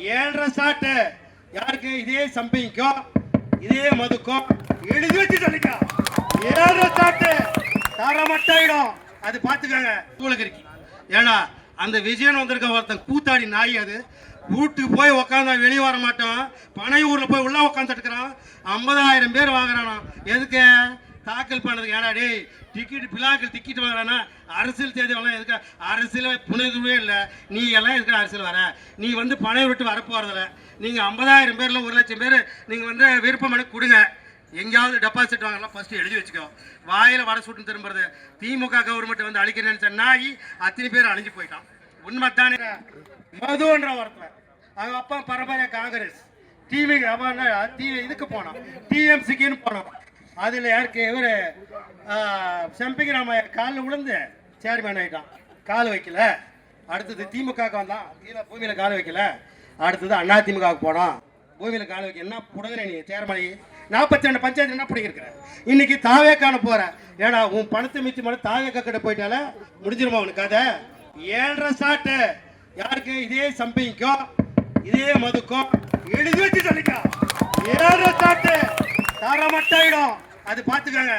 ஏழரை சாட்டு யாருக்கு? இதே சம்பிக்கும் இதே மதுக்கும் எழுதி வச்சு சொல்லிக்கோ. ஏழரை சாட்டு தரமட்டாயிடும் அது பார்த்துக்கோங்க. உங்களுக்கு இருக்கு. ஏன்னா அந்த விஜயன் வந்திருக்க ஒருத்தன் கூத்தாடி நாய் அது. வீட்டுக்கு போய் உக்காந்தா வெளியே வர மாட்டோம் பனை ஊரில் போய் உள்ள உட்காந்துட்டுக்கிறான் ஐம்பதாயிரம் பேர் வாங்குறானா எதுக்கு? தாக்கல் பண்ணதுக்கு ஏடா டேய் டிக்கெட் பிளாக்கள் டிக்கெட் வாங்குறானா அரசியல் தேர்தலாம் எதுக்கு? அரசியல் புனிதமே இல்லை. நீ எல்லாம் எதுக்கு அரசியல் வர? நீ வந்து பணம் விட்டு வரப்போறதில்ல. நீங்கள் ஐம்பதாயிரம் பேரில் ஒரு லட்சம் பேர் நீங்கள் வந்து விருப்பம் கொடுங்க. எங்கேயாவது டெபாசிட் வாங்கலாம். ஃபஸ்ட்டு எழுதி வச்சுக்கோ. வாயில் வட சுட்டு திரும்புறது. திமுக கவர்மெண்ட் வந்து அழிக்கிறேன்னு நினைச்ச நாய் அத்தனை பேர் அழிஞ்சு போயிட்டான். உண்மை தானே மதுன்ற ஒருத்தர் அவங்க அப்பா பரம்பரை காங்கிரஸ். டிவி அவன் டிவி இதுக்கு போனோம் டிஎம்சிக்குன்னு போனோம் அதில் யாருக்கு இவர் செம்பிக்கு நம்ம காலில் விழுந்து சேர்மேன் ஆகிட்டான் கால் வைக்கல. அடுத்தது திமுகவுக்கு வந்தான். கீழே பூமியில் கால் வைக்கல. அடுத்தது அண்ணா திமுகவுக்கு போனோம் பூமியில் கால் வைக்க என்ன புடுங்குற நீ சேர்மணி நாற்பத்தி ரெண்டு பஞ்சாயத்து என்ன பிடிக்கிற இன்னைக்கு தாவே காண போற. ஏடா உன் பணத்தை மிச்சம் பண்ண தாவே கிட்ட போயிட்டால முடிஞ்சிருமா உனக்கு கதை? ஏழரை சாட்டு. யாருக்கு? இதே சம்பிக்கும் இதே மதுக்கும் எழுதி வச்சு சொல்லிக்கோ ஏழரை சாட்டு. தரமட்டாயிடும். அது பார்த்துக்கோங்க